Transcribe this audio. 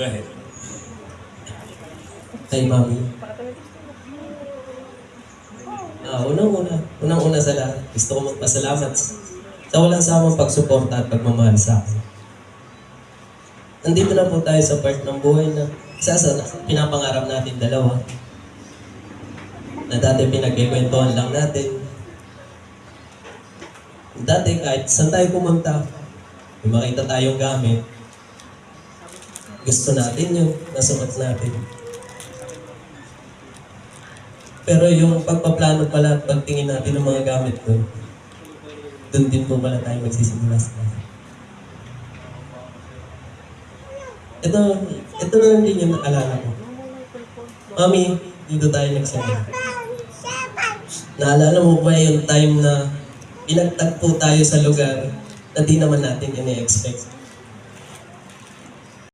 Go ahead. Kay Mami. Ah, unang-una, unang-una sa lahat, gusto ko magpasalamat sa walang samang pagsuporta at pagmamahal sa akin. Nandito na po tayo sa part ng buhay na isa sa pinapangarap natin dalawa. Na dati pinagkikwentuhan lang natin. Dati kahit saan tayo pumunta, may makita tayong gamit, gusto natin yun, nasuot natin. Pero yung pagpaplano pala at pagtingin natin ng mga gamit doon, doon din po pala tayo magsisimula sa lahat. Ito, ito na lang din yung naalala ko. Mami, dito tayo nagsimula. Naalala mo ba yung time na pinagtagpo tayo sa lugar na di naman natin ini-expect?